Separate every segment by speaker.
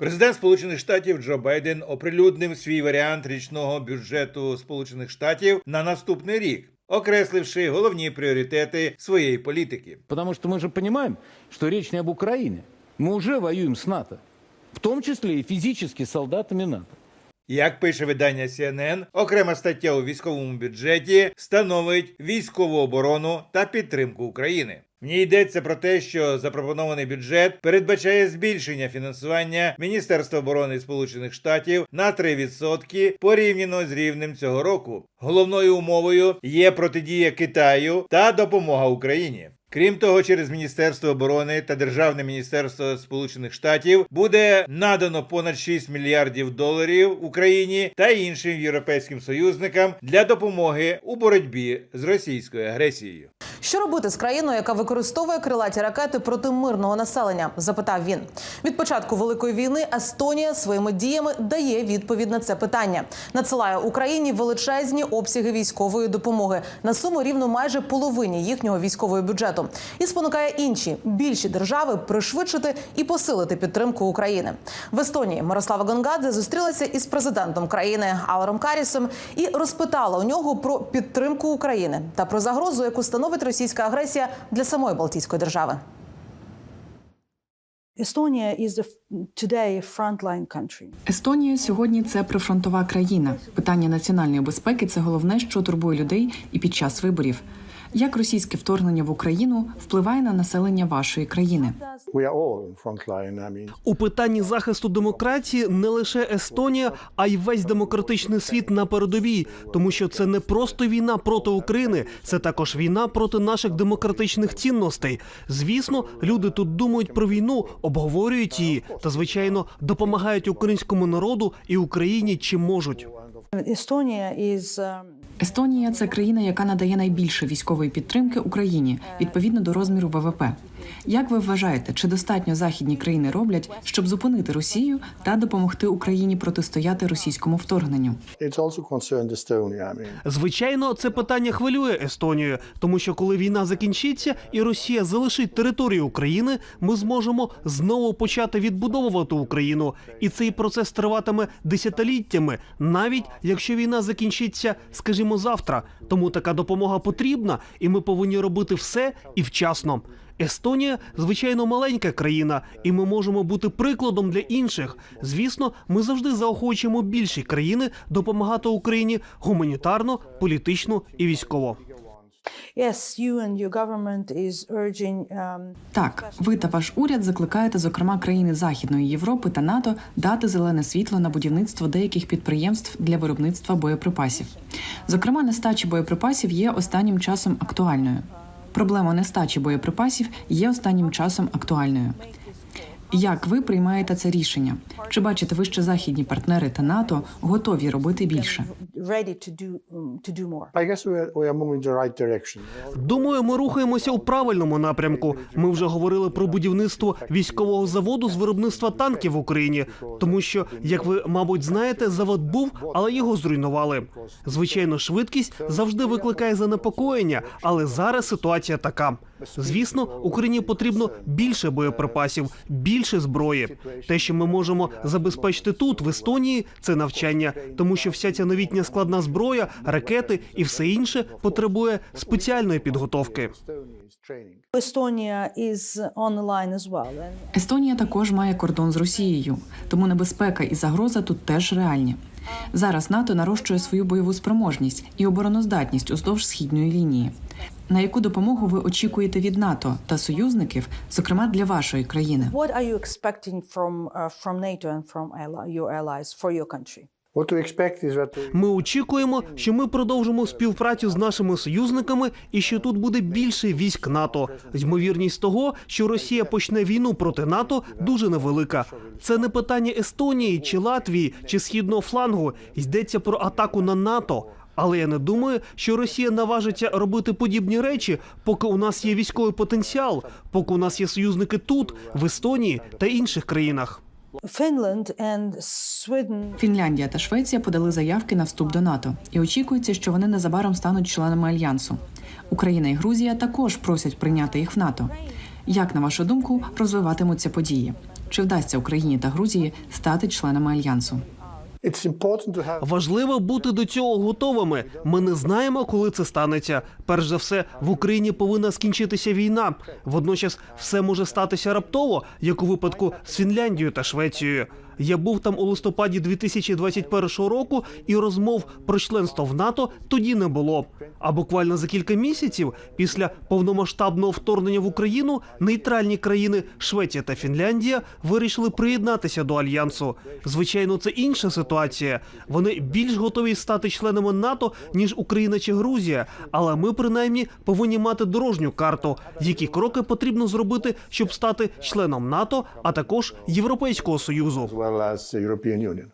Speaker 1: Президент Сполучених Штатів Джо Байден оприлюднив свій варіант річного бюджету Сполучених Штатів на наступний рік, окресливши головні пріоритети своєї політики.
Speaker 2: Потому что мы же понимаем, что речь не об Украине. Мы уже воюем с НАТО. В том числе и физически с солдатами НАТО.
Speaker 1: Як пише видання CNN, окрема стаття у військовому бюджеті становить військову оборону та підтримку України. В ній йдеться про те, що запропонований бюджет передбачає збільшення фінансування Міністерства оборони Сполучених Штатів на 3% порівняно з рівнем цього року. Головною умовою є протидія Китаю та допомога Україні. Крім того, через Міністерство оборони та Державне міністерство Сполучених Штатів буде надано понад 6 мільярдів доларів Україні та іншим європейським союзникам для допомоги у боротьбі з російською агресією.
Speaker 3: Що робити з країною, яка використовує крилаті ракети проти мирного населення? запитав він. Від початку великої війни Естонія своїми діями дає відповідь на це питання. Надсилає Україні величезні обсяги військової допомоги на суму рівну майже половині їхнього військового бюджету і спонукає інші більші держави пришвидшити і посилити підтримку України. В Естонії Мирослава Гонгадзе зустрілася із президентом країни Аларом Карісом і розпитала у нього про підтримку України та про загрозу, яку становить російська агресія для самої Балтійської держави.
Speaker 4: Естонія сьогодні це прифронтова країна. Питання національної безпеки це головне, що турбує людей і під час виборів. Як російське вторгнення в Україну впливає на населення вашої країни?
Speaker 5: У питанні захисту демократії не лише Естонія, а й весь демократичний світ на передовій, тому що це не просто війна проти України, це також війна проти наших демократичних цінностей. Звісно, люди тут думають про війну, обговорюють її та, звичайно, допомагають українському народу і Україні чим можуть.
Speaker 6: Estonia is um,
Speaker 4: Естонія це країна, яка надає найбільше військової підтримки Україні відповідно до розміру ВВП. Як ви вважаєте, чи достатньо західні країни роблять, щоб зупинити Росію та допомогти Україні протистояти російському вторгненню?
Speaker 5: Звичайно, це питання хвилює Естонію, тому що коли війна закінчиться і Росія залишить територію України, ми зможемо знову почати відбудовувати Україну, і цей процес триватиме десятиліттями, навіть якщо війна закінчиться, скажімо, завтра. Тому така допомога потрібна, і ми повинні робити все і вчасно. Естонія, звичайно, маленька країна, і ми можемо бути прикладом для інших. Звісно, ми завжди заохочуємо більші країни допомагати Україні гуманітарно, політично і військово.
Speaker 6: um,
Speaker 4: Так, ви та ваш уряд закликаєте, зокрема, країни Західної Європи та НАТО дати зелене світло на будівництво деяких підприємств для виробництва боєприпасів. Зокрема, нестача боєприпасів є останнім часом актуальною. Проблема нестачі боєприпасів є останнім часом актуальною. Як ви приймаєте це рішення? Чи бачите ви, що західні партнери та НАТО готові робити більше?
Speaker 5: Думаю, ми рухаємося у правильному напрямку. Ми вже говорили про будівництво військового заводу з виробництва танків в Україні, тому що, як ви, мабуть, знаєте, завод був, але його зруйнували. Звичайно, швидкість завжди викликає занепокоєння, але зараз ситуація така. Звісно, Україні потрібно більше боєприпасів, більше зброї. Те, що ми можемо забезпечити тут, в Естонії, це навчання, тому що вся ця новітня складна зброя, ракети і все інше потребує спеціальної підготовки.
Speaker 4: Естонія також має кордон з Росією, тому небезпека і загроза тут теж реальні. Зараз НАТО нарощує свою бойову спроможність і обороноздатність уздовж східної лінії. На яку допомогу ви очікуєте від НАТО та союзників, зокрема для вашої країни?
Speaker 6: what are you expecting from uh, from NATO and from your allies for your country?
Speaker 5: Ми очікуємо, що ми продовжимо співпрацю з нашими союзниками і що тут буде більше військ НАТО. Ймовірність того, що Росія почне війну проти НАТО, дуже невелика. Це не питання Естонії чи Латвії чи східного флангу. Йдеться про атаку на НАТО. Але я не думаю, що Росія наважиться робити подібні речі, поки у нас є військовий потенціал, поки у нас є союзники тут, в Естонії та інших країнах.
Speaker 4: Фінляндія та Швеція подали заявки на вступ до НАТО, і очікується, що вони незабаром стануть членами альянсу. Україна і Грузія також просять прийняти їх в НАТО. Як на вашу думку розвиватимуться події? чи вдасться Україні та Грузії стати членами альянсу.
Speaker 5: Важливо бути до цього готовими. Ми не знаємо, коли це станеться. Перш за все, в Україні повинна скінчитися війна. Водночас, все може статися раптово, як у випадку з Фінляндією та Швецією. Я був там у листопаді 2021 року, і розмов про членство в НАТО тоді не було. А буквально за кілька місяців після повномасштабного вторгнення в Україну нейтральні країни Швеція та Фінляндія вирішили приєднатися до альянсу. Звичайно, це інша ситуація. Вони більш готові стати членами НАТО ніж Україна чи Грузія. Але ми принаймні повинні мати дорожню карту, які кроки потрібно зробити, щоб стати членом НАТО, а також Європейського союзу.
Speaker 7: Well as the European Union.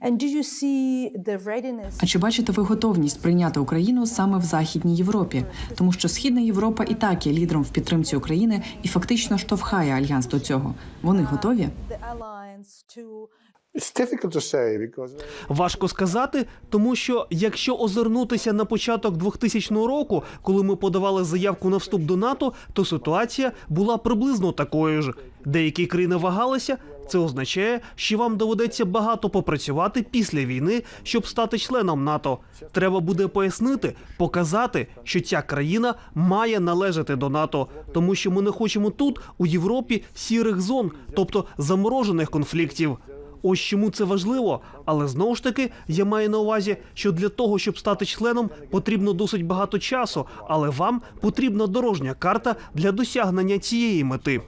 Speaker 6: And do you see the readiness?
Speaker 4: А чи бачите ви готовність прийняти Україну саме в Західній Європі? Тому що Східна Європа і так є лідером в підтримці України і фактично штовхає альянс до цього. Вони готові?
Speaker 6: The alliance to
Speaker 7: It's difficult to say because
Speaker 5: Важко сказати, тому що якщо озирнутися на початок 2000 року, коли ми подавали заявку на вступ до НАТО, то ситуація була приблизно такою ж. Деякі країни вагалися. Це означає, що вам доведеться багато попрацювати після війни, щоб стати членом НАТО. Треба буде пояснити, показати, що ця країна має належати до НАТО, тому що ми не хочемо тут, у Європі, сірих зон, тобто заморожених конфліктів. Ось чому це важливо, але знову ж таки я маю на увазі, що для того, щоб стати членом, потрібно досить багато часу, але вам потрібна дорожня карта для досягнення цієї мети.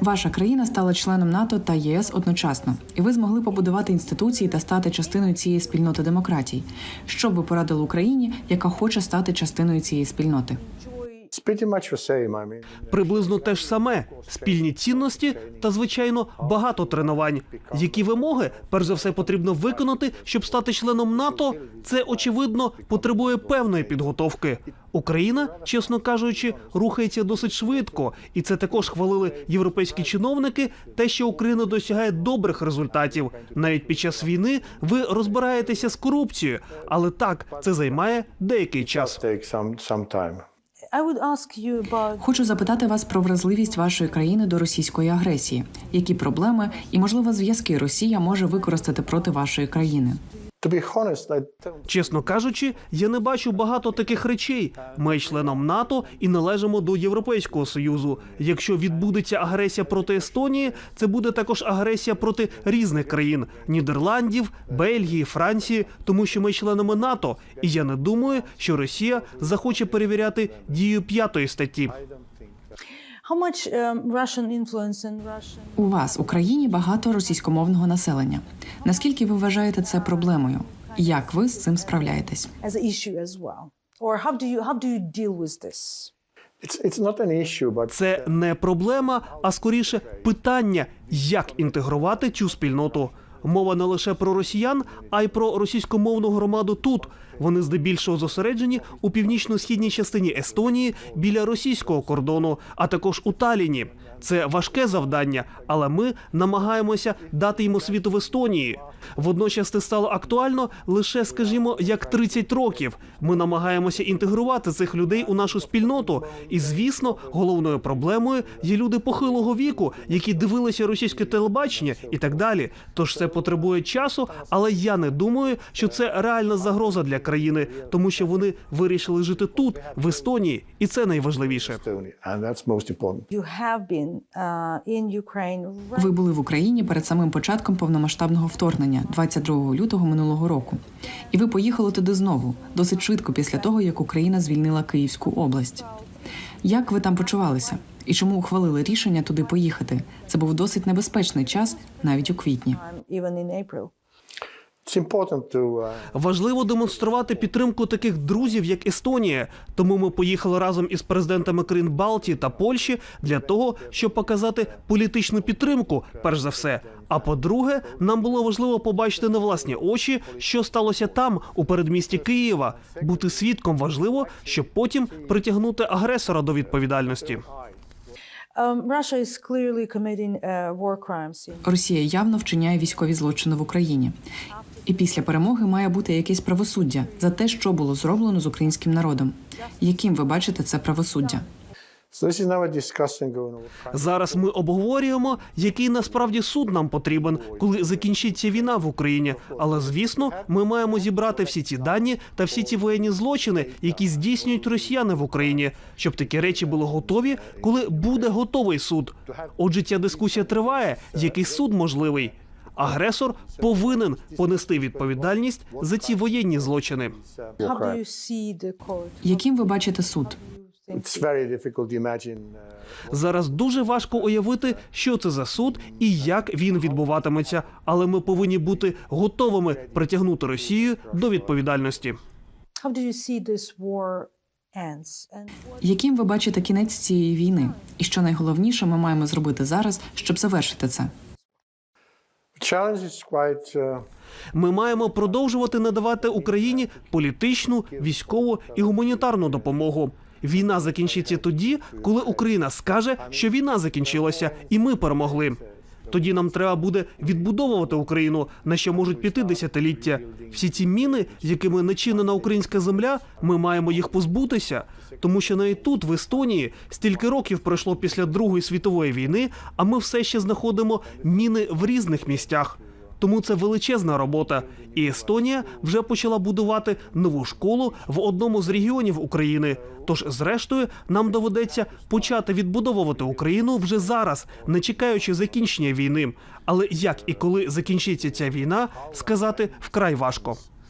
Speaker 4: Ваша країна стала членом НАТО та ЄС одночасно, і ви змогли побудувати інституції та стати частиною цієї спільноти демократій. Що б ви порадили Україні, яка хоче стати частиною цієї спільноти?
Speaker 5: Приблизно те ж саме: спільні цінності та, звичайно, багато тренувань. Які вимоги, перш за все, потрібно виконати, щоб стати членом НАТО? Це очевидно потребує певної підготовки. Україна, чесно кажучи, рухається досить швидко, і це також хвалили європейські чиновники. Те, що Україна досягає добрих результатів, навіть під час війни ви розбираєтеся з корупцією, але так це займає деякий час.
Speaker 4: Хочу запитати вас про вразливість вашої країни до російської агресії. Які проблеми і можливо зв'язки Росія може використати проти вашої країни?
Speaker 5: Чесно кажучи, я не бачу багато таких речей. Ми членом НАТО і належимо до Європейського союзу. Якщо відбудеться агресія проти Естонії, це буде також агресія проти різних країн Нідерландів, Бельгії, Франції, тому що ми членами НАТО. І я не думаю, що Росія захоче перевіряти дію п'ятої статті.
Speaker 4: У вас в Україні багато російськомовного населення. Наскільки ви вважаєте це проблемою? Як ви з цим справляєтесь?
Speaker 5: Це не проблема, а скоріше питання, як інтегрувати цю спільноту. Мова не лише про росіян, а й про російськомовну громаду тут. Вони здебільшого зосереджені у північно-східній частині Естонії біля російського кордону, а також у Таліні. Це важке завдання, але ми намагаємося дати їм освіту в Естонії. Водночас це стало актуально лише, скажімо, як 30 років. Ми намагаємося інтегрувати цих людей у нашу спільноту. І звісно, головною проблемою є люди похилого віку, які дивилися російське телебачення і так далі. Тож це потребує часу, але я не думаю, що це реальна загроза для країни, тому що вони вирішили жити тут, в Естонії, і це найважливіше.
Speaker 6: Uh,
Speaker 4: Ви були в Україні перед самим початком повномасштабного вторгнення, 22 лютого минулого року. І ви поїхали туди знову, досить швидко після того, як Україна звільнила Київську область. Як ви там почувалися? І чому ухвалили рішення туди поїхати? Це був досить небезпечний час, навіть у квітні.
Speaker 5: Важливо демонструвати підтримку таких друзів, як Естонія. Тому ми поїхали разом із президентами країн Балтії та Польщі для того, щоб показати політичну підтримку, перш за все. А по-друге, нам було важливо побачити на власні очі, що сталося там, у передмісті Києва. Бути свідком важливо, щоб потім притягнути агресора до відповідальності.
Speaker 4: Росія явно вчиняє військові злочини в Україні. І після перемоги має бути якесь правосуддя за те, що було зроблено з українським народом. Яким ви бачите це правосуддя?
Speaker 5: Зараз ми обговорюємо, який насправді суд нам потрібен, коли закінчиться війна в Україні. Але звісно, ми маємо зібрати всі ці дані та всі ці воєнні злочини, які здійснюють росіяни в Україні, щоб такі речі були готові, коли буде готовий суд. Отже, ця дискусія триває. Який суд можливий? Агресор повинен понести відповідальність за ці воєнні злочини.
Speaker 4: Яким ви бачите суд?
Speaker 7: It's very difficult to imagine. Uh,
Speaker 5: Зараз дуже важко уявити, що це за суд і як він відбуватиметься, але ми повинні бути готовими притягнути Росію до відповідальності.
Speaker 4: Яким ви бачите кінець цієї війни? І що найголовніше ми маємо зробити зараз, щоб завершити це?
Speaker 7: Uh,
Speaker 5: Ми маємо продовжувати надавати Україні політичну, військову і гуманітарну допомогу. Війна закінчиться тоді, коли Україна скаже, що війна закінчилася, і ми перемогли. Тоді нам треба буде відбудовувати Україну, на що можуть піти десятиліття. Всі ці міни, якими начинена українська земля, ми маємо їх позбутися, тому що навіть тут, в Естонії, стільки років пройшло після Другої світової війни, а ми все ще знаходимо міни в різних місцях. Тому це величезна робота. І Естонія вже почала будувати нову школу в одному з регіонів України. Тож, зрештою, нам доведеться почати відбудовувати Україну вже зараз, не чекаючи закінчення війни. Але як і коли закінчиться ця війна, сказати вкрай важко.